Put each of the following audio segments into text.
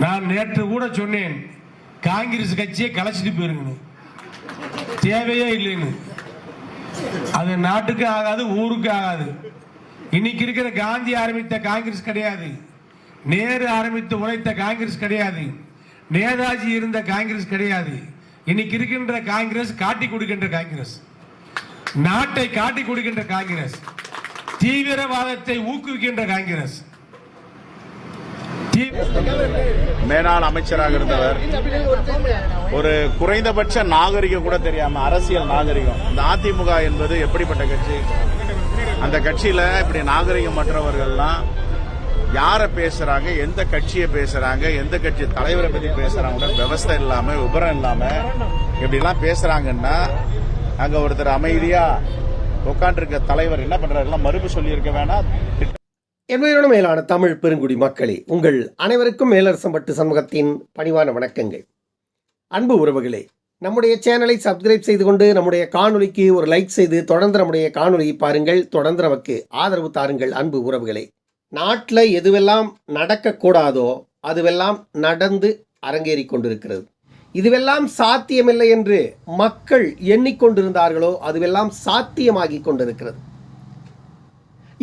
நான் நேற்று கூட சொன்னேன் காங்கிரஸ் கட்சியை கலைச்சிட்டு போயிருங்கன்னு. தேவையே இல்லைன்னு. அது நாட்டுக்கு ஆகாது ஊருக்கு ஆகாது. இன்னைக்கு இருக்கிற காந்தி ஆரம்பித்த காங்கிரஸ் கிடையாது. நேரு ஆரம்பித்து உழைத்த காங்கிரஸ் கிடையாது. நேதாஜி இருந்த காங்கிரஸ் கிடையாது. இன்னைக்கு இருக்கின்ற காங்கிரஸ் காட்டி கொடுக்கின்ற காங்கிரஸ். நாட்டை காட்டி கொடுக்கின்ற காங்கிரஸ். தீவிரவாதத்தை ஊக்குவிக்கின்ற காங்கிரஸ். தீ- மேனாள் அமைச்சராக இருந்தவர் ஒரு குறைந்தபட்ச நாகரிகம் கூட தெரியாம அரசியல் நாகரிகம். இந்த அதிமுக என்பது எப்படிப்பட்ட கட்சி? அந்த கட்சியில இப்படி நாகரிகம் மற்றவர்கள்லாம் யார பேசுறாங்க எந்த கட்சியை பேசுறாங்க எந்த கட்சி தலைவரை பத்தி பேசுறாங்க விவசாய இல்லாம விபரம் இல்லாம இப்படிலாம் எல்லாம் பேசுறாங்கன்னா அங்க ஒருத்தர் அமைதியா உட்காந்துருக்க தலைவர் என்ன பண்றாரு? எல்லாம் மறுப்பு சொல்லியிருக்க வேணாம். என்பதோடு மேலான தமிழ் பெருங்குடி மக்களே உங்கள் அனைவருக்கும் மேலரசம்பட்டு சமூகத்தின் பணிவான வணக்கங்கள். அன்பு உறவுகளே நம்முடைய சேனலை சப்ஸ்கிரைப் செய்து கொண்டு நம்முடைய காணொலிக்கு ஒரு லைக் செய்து தொடர்ந்து நம்முடைய காணொலியை பாருங்கள் தொடர்ந்து நமக்கு ஆதரவு தாருங்கள் அன்பு உறவுகளே. நாட்டில் எதுவெல்லாம் நடக்கக்கூடாதோ அதுவெல்லாம் நடந்து அரங்கேறி கொண்டிருக்கிறது. இதுவெல்லாம் சாத்தியமில்லை என்று மக்கள் எண்ணிக்கொண்டிருந்தார்களோ அதுவெல்லாம் சாத்தியமாகி கொண்டிருக்கிறது.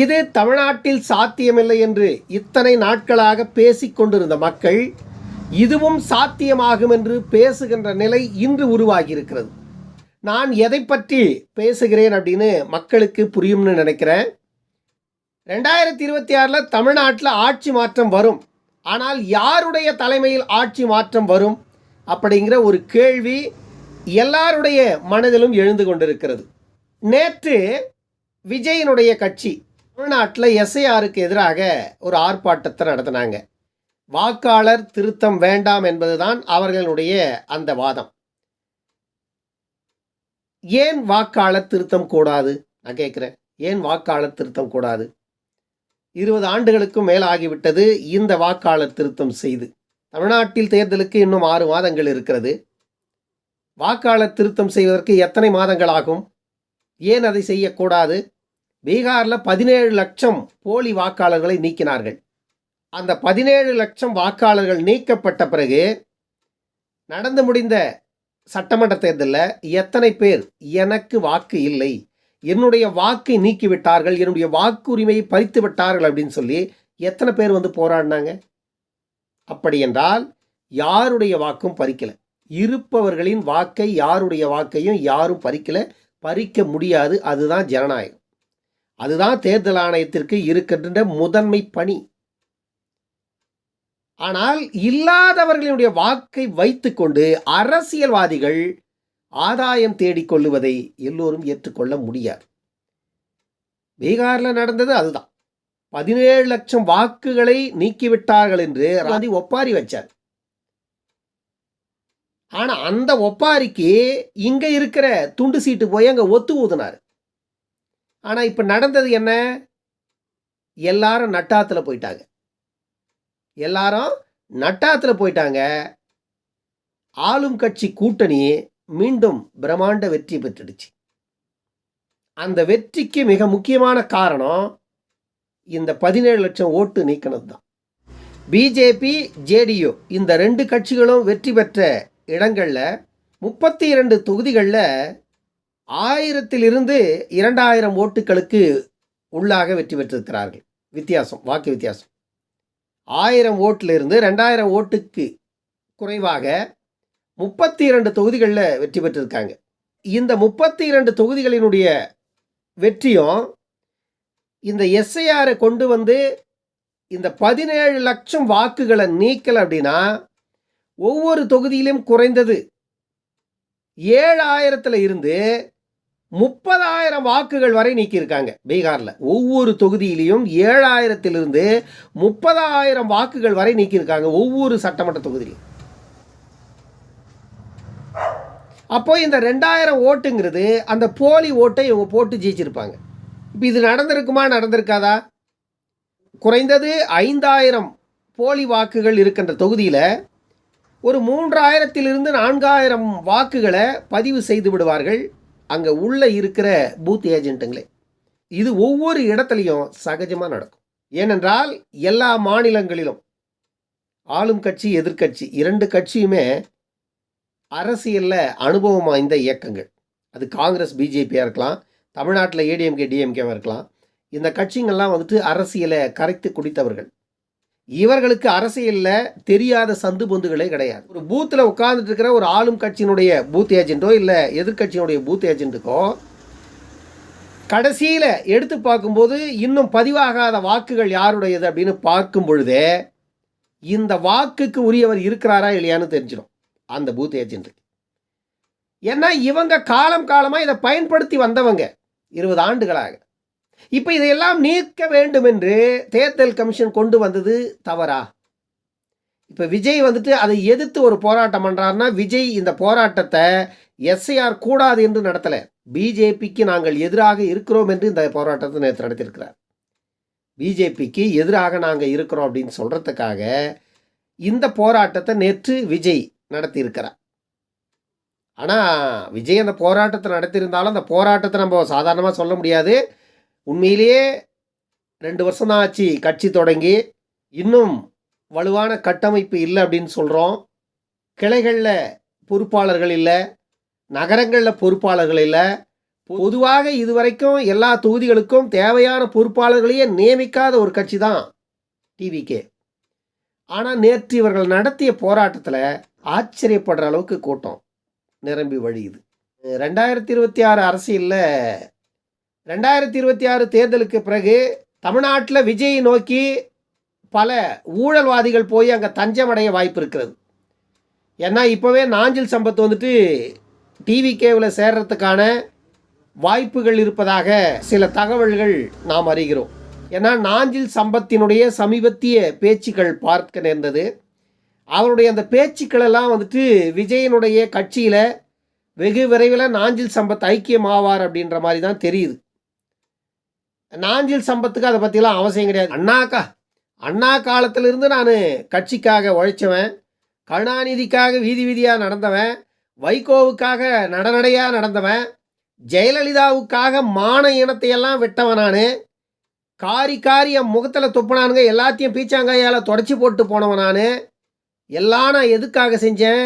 இது தமிழ்நாட்டில் சாத்தியமில்லை என்று இத்தனை நாட்களாக பேசிக்கொண்டிருந்த மக்கள் இதுவும் சாத்தியமாகும் என்று பேசுகின்ற நிலை இன்று உருவாகியிருக்கிறது. நான் எதை பற்றி பேசுகிறேன் அப்படின்னு மக்களுக்கு புரியும்னு நினைக்கிறேன். ரெண்டாயிரத்தி இருபத்தி ஆறில் தமிழ்நாட்டில் ஆட்சி மாற்றம் வரும். ஆனால் யாருடைய தலைமையில் ஆட்சி மாற்றம் வரும் அப்படிங்கிற ஒரு கேள்வி எல்லாருடைய மனதிலும் எழுந்து கொண்டிருக்கிறது. நேற்று விஜயனுடைய கட்சி தமிழ்நாட்டில் எஸ்ஐஆருக்கு எதிராக ஒரு ஆர்ப்பாட்டத்தை நடத்தினாங்க. வாக்காளர் திருத்தம் வேண்டாம் என்பதுதான் அவர்களுடைய அந்த வாதம். ஏன் வாக்காளர் திருத்தம் கூடாது? நான் கேட்குறேன். ஏன் வாக்காளர் திருத்தம் கூடாது? இருபது ஆண்டுகளுக்கும் மேலாகிவிட்டது இந்த வாக்காளர் திருத்தம் செய்து. தமிழ்நாட்டில் தேர்தலுக்கு இன்னும் ஆறு மாதங்கள் இருக்கிறது. வாக்காளர் திருத்தம் செய்வதற்கு எத்தனை மாதங்கள் ஆகும் ஏன் அதை செய்யக்கூடாது? பீகாரில் பதினேழு லட்சம் போலி வாக்காளர்களை நீக்கினார்கள். அந்த பதினேழு லட்சம் வாக்காளர்கள் நீக்கப்பட்ட பிறகு நடந்து முடிந்த சட்டமன்ற தேர்தலில் எத்தனை பேர் எனக்கு வாக்கு இல்லை என்னுடைய வாக்கை நீக்கிவிட்டார்கள் என்னுடைய வாக்குரிமையை பறித்து விட்டார்கள் அப்படின்னு சொல்லி எத்தனை பேர் வந்து போராடினாங்க? அப்படி என்றால் யாருடைய வாக்கும் பறிக்கலை. இருப்பவர்களின் வாக்கை யாருடைய வாக்கையும் யாரும் பறிக்கலை. பறிக்க முடியாது. அதுதான் ஜனநாயகம். அதுதான் தேர்தல் ஆணையத்திற்கு இருக்கின்ற முதன்மை பணி. ஆனால் இல்லாதவர்களுடைய வாக்கை வைத்துக்கொண்டு அரசியல்வாதிகள் ஆதாயம் தேடிக் கொள்ளுவதை எல்லோரும் ஏற்றுக்கொள்ள முடியாது. பீகாரில் நடந்தது அதுதான். பதினேழு லட்சம் வாக்குகளை நீக்கிவிட்டார்கள் என்று ராதி ஒப்பாரி வச்சார். ஆனால் அந்த ஒப்பாரிக்கு இங்கே இருக்கிற துண்டு சீட்டு போய் அங்கே ஒத்து ஊதுனார். ஆனால் இப்போ நடந்தது என்ன? எல்லாரும் நட்டாத்தில் போயிட்டாங்க. எல்லாரும் நட்டாத்தில் போயிட்டாங்க. ஆளும் கட்சி கூட்டணி மீண்டும் பிரம்மாண்ட வெற்றி பெற்றுடுச்சு. அந்த வெற்றிக்கு மிக முக்கியமான காரணம் இந்த பதினேழு லட்சம் ஓட்டு நீக்கினது தான் பிஜேபி ஜேடியு இந்த ரெண்டு கட்சிகளும் வெற்றி பெற்ற இடங்களில் முப்பத்தி இரண்டு தொகுதிகளில் ஆயிரத்திலிருந்து இரண்டாயிரம் ஓட்டுகளுக்கு உள்ளாக வெற்றி பெற்றிருக்கிறார்கள். வித்தியாசம் வாக்கு வித்தியாசம். ஆயிரம் ஓட்டிலிருந்து ரெண்டாயிரம் ஓட்டுக்கு குறைவாக முப்பத்தி இரண்டு தொகுதிகளில் வெற்றி பெற்றிருக்காங்க. இந்த முப்பத்தி இரண்டு தொகுதிகளினுடைய வெற்றியும் இந்த எஸ்ஐஆரை கொண்டு வந்து இந்த பதினேழு லட்சம் வாக்குகளை நீக்கல அப்படின்னா ஒவ்வொரு தொகுதியிலும் குறைந்தது ஏழாயிரத்தில் இருந்து முப்பதாயிரம் வாக்குகள் வரை நீக்கியிருக்காங்க பீகாரில். ஒவ்வொரு தொகுதியிலையும் ஏழாயிரத்திலிருந்து முப்பதாயிரம் வாக்குகள் வரை நீக்கியிருக்காங்க ஒவ்வொரு சட்டமன்ற தொகுதியிலும் அப்போ இந்த ரெண்டாயிரம் ஓட்டுங்கிறது அந்த போலி ஓட்டை இவங்க போட்டு ஜெயிச்சிருப்பாங்க. இப்போ இது நடந்திருக்குமா நடந்திருக்காதா? குறைந்தது ஐந்தாயிரம் போலி வாக்குகள் இருக்கின்ற தொகுதியில் ஒரு மூன்றாயிரத்திலிருந்து நான்காயிரம் வாக்குகளை பதிவு செய்து விடுவார்கள். அங்கே உள்ளே இருக்கிற பூத் ஏஜென்ட்டுங்களே. இது ஒவ்வொரு இடத்துலையும் சகஜமாக நடக்கும். ஏனென்றால் எல்லா மாநிலங்களிலும் ஆளும் கட்சி எதிர்க்கட்சி இரண்டு கட்சியுமே அரசியலில் அனுபவம் வாய்ந்த இயக்கங்கள். அது காங்கிரஸ் பிஜேபியாக இருக்கலாம் தமிழ்நாட்டில் ஏடிஎம்கே டிஎம்கேவாக இருக்கலாம். இந்த கட்சிங்கள்லாம் வந்துட்டு அரசியலை கரைத்து குடித்தவர்கள். இவர்களுக்கு அரசியலில் தெரியாத சந்து பொந்துகளே கிடையாது. ஒரு பூத்தில் உட்கார்ந்துட்டு இருக்கிற ஒரு ஆளும் கட்சியினுடைய பூத் ஏஜென்ட்டோ இல்லை எதிர்க்கட்சியினுடைய பூத் ஏஜென்ட்டுக்கோ கடைசியில் எடுத்து பார்க்கும்போது இன்னும் பதிவாகாத வாக்குகள் யாருடையது அப்படின்னு பார்க்கும் பொழுதே இந்த வாக்குக்கு உரியவர் இருக்கிறாரா இல்லையான்னு தெரிஞ்சிடும் அந்த பூத் ஏஜென்ட்டுக்கு ஏன்னா இவங்க காலம் காலமாக இதை பயன்படுத்தி வந்தவங்க இருபது ஆண்டுகளாக. இப்போ இதையெல்லாம் நீக்க வேண்டும் என்று தேர்தல் கமிஷன் கொண்டு வந்தது தவறா? இப்போ விஜய் வந்துட்டு அதை எதிர்த்து ஒரு போராட்டம் பண்ணுறாருன்னா விஜய் இந்த போராட்டத்தை எஸ்ஐஆர் கூடாது என்று நடத்தலை. பிஜேபிக்கு நாங்கள் எதிராக இருக்கிறோம் என்று இந்த போராட்டத்தை நேற்று நடத்தியிருக்கிறார். பிஜேபிக்கு எதிராக நாங்கள் இருக்கிறோம் அப்படின்னு சொல்கிறதுக்காக இந்த போராட்டத்தை நேற்று விஜய் நடத்தியிருக்கிறார். ஆனால் விஜய் அந்த போராட்டத்தை நடத்தியிருந்தாலும் அந்த போராட்டத்தை நம்ம சாதாரணமாக சொல்ல முடியாது. உண்மையிலேயே ரெண்டு வருஷம் தான் ஆச்சு கட்சி தொடங்கி. இன்னும் வலுவான கட்டமைப்பு இல்லை அப்படின்னு சொல்கிறோம் கிளைகளில் பொறுப்பாளர்கள் இல்லை. நகரங்களில் பொறுப்பாளர்கள் இல்லை. பொதுவாக இதுவரைக்கும் எல்லா தொகுதிகளுக்கும் தேவையான பொறுப்பாளர்களையே நியமிக்காத ஒரு கட்சி தான் டிவிகே. ஆனால் நேற்று இவர்கள் நடத்திய போராட்டத்தில் ஆச்சரியப்படுற அளவுக்கு கூட்டம் நிரம்பி வழியுது. ரெண்டாயிரத்தி இருபத்தி ஆறு அரசியலில் ரெண்டாயிரத்தி இருபத்தி ஆறு தேர்தலுக்கு பிறகு தமிழ்நாட்டில் விஜயை நோக்கி பல ஊழல்வாதிகள் போய் அங்கே தஞ்சமடைய வாய்ப்பு இருக்கிறது. ஏன்னா இப்போவே நாஞ்சில் சம்பத் வந்துட்டு டிவி கேவில் சேர்றதுக்கான வாய்ப்புகள் இருப்பதாக சில தகவல்கள் நாம் அறிகிறோம். ஏன்னா நாஞ்சில் சம்பத்தினுடைய சமீபத்திய பேச்சுக்கள் பார்க்க நேர்ந்தது. அவருடைய அந்த பேச்சுக்களெல்லாம் வந்துட்டு விஜயனுடைய கட்சியில் வெகு விரைவில் நாஞ்சில் சம்பத் ஐக்கியமாவார் அப்படின்ற மாதிரி தான் தெரியுது. நாஞ்சில் சம்பத்துக்கு அதை பற்றிலாம் அவசியம் கிடையாது. அண்ணாக்கா அண்ணா காலத்திலிருந்து நான் கட்சிக்காக உழைச்சவன் கருணாநிதிக்காக வீதி வீதியாக நடந்தவன் வைகோவுக்காக நடநடையாக நடந்தவன் ஜெயலலிதாவுக்காக மான இனத்தையெல்லாம் விட்டவன் நான் காரி காரி என் முகத்தில் துப்பினானுங்க எல்லாத்தையும் பீச்சாங்காயால் தொடச்சி போட்டு போனவன் நான் எல்லாம் நான் எதுக்காக செஞ்சேன்?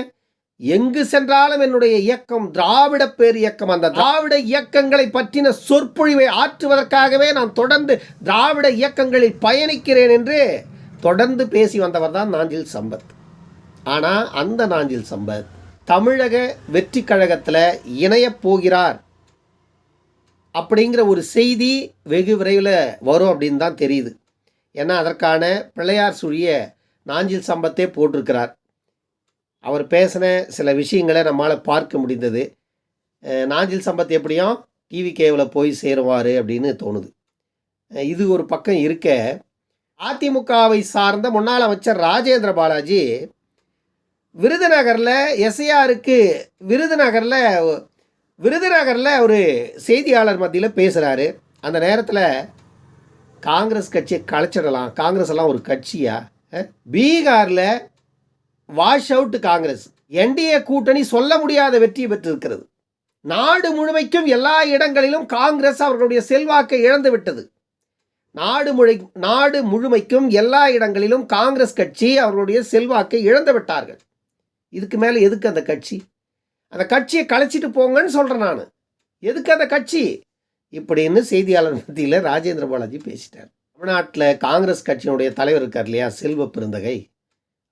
எங்கு சென்றாலும் என்னுடைய இயக்கம் திராவிட பேர் இயக்கம். அந்த திராவிட இயக்கங்களை பற்றின சொற்பொழிவை ஆற்றுவதற்காகவே நான் தொடர்ந்து திராவிட இயக்கங்களில் பயணிக்கிறேன் என்று தொடர்ந்து பேசி வந்தவர் தான் நாஞ்சில் சம்பத். ஆனால் அந்த நாஞ்சில் சம்பத் தமிழக வெற்றி கழகத்தில் இணையப் போகிறார் அப்படிங்கிற ஒரு செய்தி வெகு விரைவில் வரும் அப்படின்னு தான் தெரியுது. ஏன்னா அதற்கான பிள்ளையார் சுழிய நாஞ்சில் சம்பத்தே போட்டிருக்கிறார். அவர் பேசின சில விஷயங்களை நம்மளால் பார்க்க முடிந்தது. நாஞ்சில் சம்பத் எப்படியும் டிவி கேவில் போய் சேருவார் அப்படின்னு தோணுது. இது ஒரு பக்கம் இருக்க அதிமுகவை சார்ந்த முன்னாள் அமைச்சர் ராஜேந்திர பாலாஜி விருதுநகரில் எஸ்ஐஆருக்கு விருதுநகரில் விருதுநகரில் ஒரு செய்தியாளர் மத்தியில் பேசுகிறாரு அந்த நேரத்தில் காங்கிரஸ் கட்சியை கலைச்சிடலாம். காங்கிரஸ் எல்லாம் ஒரு கட்சியா? பீகாரில் வாஷ் அவுட் காங்கிரஸ். என்டிஏ கூட்டணி சொல்ல முடியாத வெற்றி பெற்றிருக்கிறது. நாடு முழுமைக்கும் எல்லா இடங்களிலும் காங்கிரஸ் அவர்களுடைய செல்வாக்கை இழந்து விட்டது. நாடு முழு நாடு முழுமைக்கும் எல்லா இடங்களிலும் காங்கிரஸ் கட்சி அவர்களுடைய செல்வாக்கை இழந்து விட்டார்கள். இதுக்கு மேலே எதுக்கு அந்த கட்சி? அந்த கட்சியை கலைச்சிட்டு போங்கன்னு சொல்கிறேன் நான். எதுக்கு அந்த கட்சி? இப்படின்னு செய்தியாளர் மத்தியில் ராஜேந்திர பாலாஜி பேசிட்டார். தமிழ்நாட்டில் காங்கிரஸ் கட்சியினுடைய தலைவர் இருக்கார் இல்லையா செல்வ பெருந்தகை.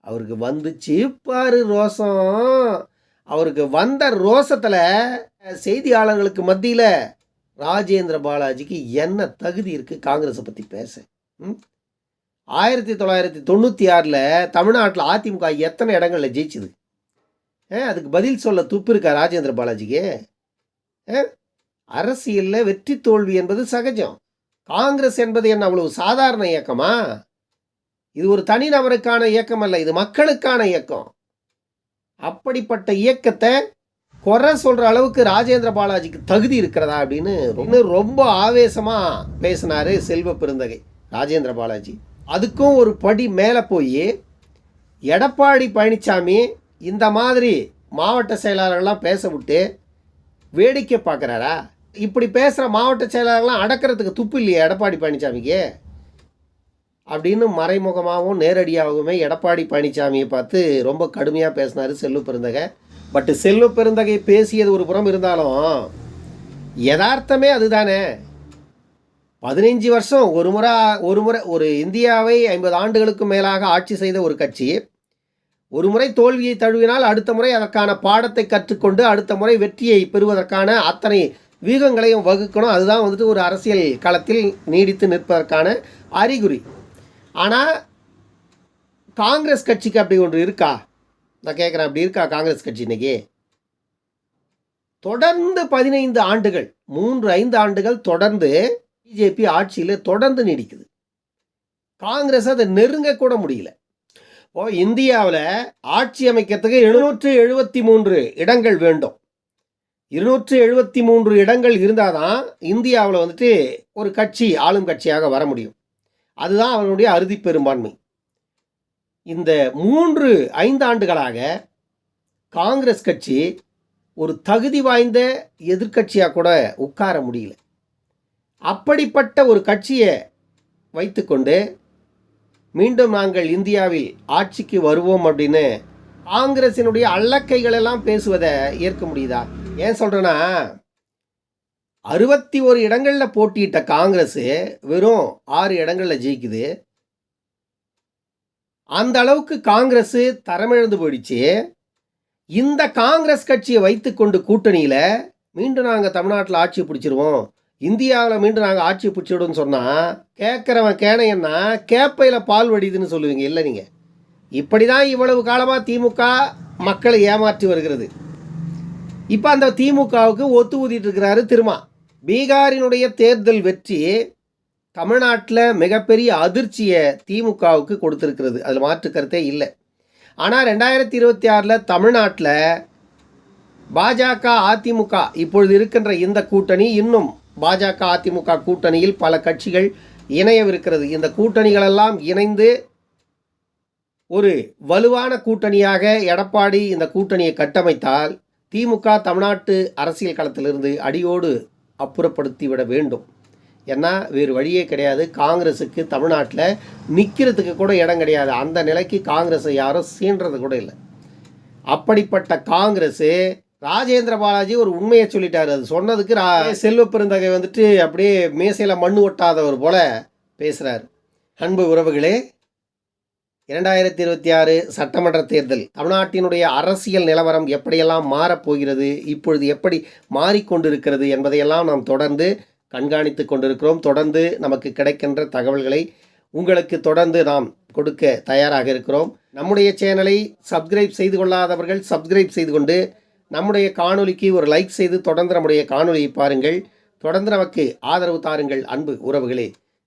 அவருக்கு வந்துச்சு. பாரு ரோசம். அவருக்கு வந்த ரோசத்தில் செய்தியாளர்களுக்கு மத்தியில் ராஜேந்திர பாலாஜிக்கு என்ன தகுதி இருக்குது காங்கிரஸை பற்றி பேச. ம்? ஆயிரத்தி தொள்ளாயிரத்தி தொண்ணூற்றி ஆறில் தமிழ்நாட்டில் அதிமுக எத்தனை இடங்களில் ஜெயிச்சுது? அதுக்கு பதில் சொல்ல துப்பு இருக்கா ராஜேந்திர பாலாஜிக்கு? அரசியலில் வெற்றி தோல்வி என்பது சகஜம். காங்கிரஸ் என்பது என்ன அவ்வளவு சாதாரண இயக்கமா? இது ஒரு தனிநபருக்கான இயக்கம் அல்ல இது மக்களுக்கான இயக்கம். அப்படிப்பட்ட இயக்கத்தை குறை சொல்கிற அளவுக்கு ராஜேந்திர பாலாஜிக்கு தகுதி இருக்கிறதா அப்படின்னு ரொம்ப ஆவேசமாக பேசினாரு செல்வ பெருந்தகை ராஜேந்திர பாலாஜி. அதுக்கும் ஒரு படி மேலே போய் எடப்பாடி பழனிசாமி இந்த மாதிரி மாவட்ட செயலாளர்கள்லாம் பேச விட்டு வேடிக்கை பார்க்குறாரா? இப்படி பேசுகிற மாவட்ட செயலாளர்லாம் அடக்கிறதுக்கு துப்பு இல்லையா எடப்பாடி பழனிசாமிக்கு அப்படின்னு மறைமுகமாகவும் நேரடியாகவுமே எடப்பாடி பழனிசாமியை பார்த்து ரொம்ப கடுமையாக பேசினார் செல்லு பெருந்தகை. பட்டு செல்லு பெருந்தகை பேசியது ஒரு புறம் இருந்தாலும் யதார்த்தமே அதுதானே. பதினைஞ்சு வருஷம் ஒரு முறை ஒரு முறை ஒரு இந்தியாவை ஐம்பது ஆண்டுகளுக்கு மேலாக ஆட்சி செய்த ஒரு கட்சி ஒரு முறை தோல்வியை தழுவினால் அடுத்த முறை அதற்கான பாடத்தை கற்றுக்கொண்டு அடுத்த முறை வெற்றியை பெறுவதற்கான அத்தனை வீகங்களையும் வகுக்கணும். அதுதான் வந்துட்டு ஒரு அரசியல் களத்தில் நீடித்து நிற்பதற்கான அறிகுறி. ஆனால் காங்கிரஸ் கட்சிக்கு அப்படி ஒன்று இருக்கா? நான் கேட்குறேன் அப்படி இருக்கா காங்கிரஸ் கட்சி இன்னைக்கு? தொடர்ந்து பதினைந்து ஆண்டுகள் மூன்று ஐந்து ஆண்டுகள் தொடர்ந்து பிஜேபி ஆட்சியில் தொடர்ந்து நீடிக்குது. காங்கிரஸ் அதை நெருங்க கூட முடியல. இப்போ இந்தியாவில் ஆட்சி அமைக்கிறதுக்கு எழுநூற்று எழுபத்தி மூன்று இடங்கள் வேண்டும். இருநூற்று எழுபத்தி மூன்று இடங்கள் இருந்தால் தான் இந்தியாவில் வந்துட்டு ஒரு கட்சி ஆளும் கட்சியாக வர முடியும். அதுதான் அவனுடைய அறுதி பெரும்பான்மை. இந்த மூன்று ஐந்தாண்டுகளாக காங்கிரஸ் கட்சி ஒரு தகுதி வாய்ந்த எதிர்க்கட்சியாக கூட உட்கார முடியல. அப்படிப்பட்ட ஒரு கட்சியை வைத்துக்கொண்டு மீண்டும் நாங்கள் இந்தியாவில் ஆட்சிக்கு வருவோம் அப்படின்னு காங்கிரசினுடைய அல்லக்கைகளெல்லாம் பேசுவதை ஏற்க முடியுதா? ஏன் சொல்கிறேன்னா அறுபத்தி ஒரு இடங்களில் போட்டியிட்ட காங்கிரஸ் வெறும் ஆறு இடங்களில் ஜெயிக்குது. அந்த அளவுக்கு காங்கிரஸ் தரமிழந்து போயிடுச்சு. இந்த காங்கிரஸ் கட்சியை வைத்துக்கொண்டு கூட்டணியில் மீண்டும் நாங்கள் தமிழ்நாட்டில் ஆட்சி பிடிச்சிருவோம். இந்தியாவில் மீண்டும் நாங்கள் ஆட்சி பிடிச்சிடும்னு சொன்னால் கேட்குறவன் கேனையன்னா கேப்பையில் பால் வடிதுன்னு சொல்லுவீங்க. இல்லை நீங்கள் இப்படி தான் இவ்வளவு காலமாக திமுக மக்களை ஏமாற்றி வருகிறது. இப்போ அந்த திமுகவுக்கு ஒத்து ஊதிட்டு இருக்கிறாரு திருமா. பீகாரினுடைய தேர்தல் வெற்றி தமிழ்நாட்டில் மிகப்பெரிய அதிர்ச்சியை திமுகவுக்கு கொடுத்துருக்கிறது. அதில் மாற்று கருத்தே இல்லை. ஆனால் ரெண்டாயிரத்தி இருபத்தி ஆறில் தமிழ்நாட்டில் பாஜக அதிமுக இப்பொழுது இருக்கின்ற இந்த கூட்டணி இன்னும் பாஜக அதிமுக கூட்டணியில் பல கட்சிகள் இணையவிருக்கிறது. இந்த கூட்டணிகளெல்லாம் இணைந்து ஒரு வலுவான கூட்டணியாக எடப்பாடி இந்த கூட்டணியை கட்டமைத்தால் திமுக தமிழ்நாட்டு அரசியல் களத்திலிருந்து அடியோடு அப்புறப்படுத்திவிட வேண்டும். ஏன்னா வேறு வழியே கிடையாது. காங்கிரஸுக்கு தமிழ்நாட்டில் நிற்கிறதுக்கு கூட இடம் கிடையாது. அந்த நிலைக்கு காங்கிரஸை யாரும் சீன்றது கூட இல்லை. அப்படிப்பட்ட காங்கிரஸு ராஜேந்திர பாலாஜி ஒரு உண்மையை சொல்லிட்டார். அது சொன்னதுக்கு ரா செல்வ பெருந்தகை வந்துட்டு அப்படியே மேசையில் மண்ணு ஒட்டாதவர் போல பேசுகிறார் அன்பு உறவுகளே இரண்டாயிரத்தி இருபத்தி ஆறு சட்டமன்ற தேர்தல் தமிழ்நாட்டினுடைய அரசியல் நிலவரம் எப்படியெல்லாம் மாறப்போகிறது இப்பொழுது எப்படி மாறிக்கொண்டிருக்கிறது என்பதையெல்லாம் நாம் தொடர்ந்து கண்காணித்து கொண்டிருக்கிறோம். தொடர்ந்து நமக்கு கிடைக்கின்ற தகவல்களை உங்களுக்கு தொடர்ந்து நாம் கொடுக்க தயாராக இருக்கிறோம். நம்முடைய சேனலை சப்ஸ்கிரைப் செய்து கொள்ளாதவர்கள் சப்ஸ்கிரைப் செய்து கொண்டு நம்முடைய காணொலிக்கு ஒரு லைக் செய்து தொடர்ந்து நம்முடைய காணொலியை பாருங்கள். தொடர்ந்து நமக்கு ஆதரவு தாருங்கள் அன்பு உறவுகளே.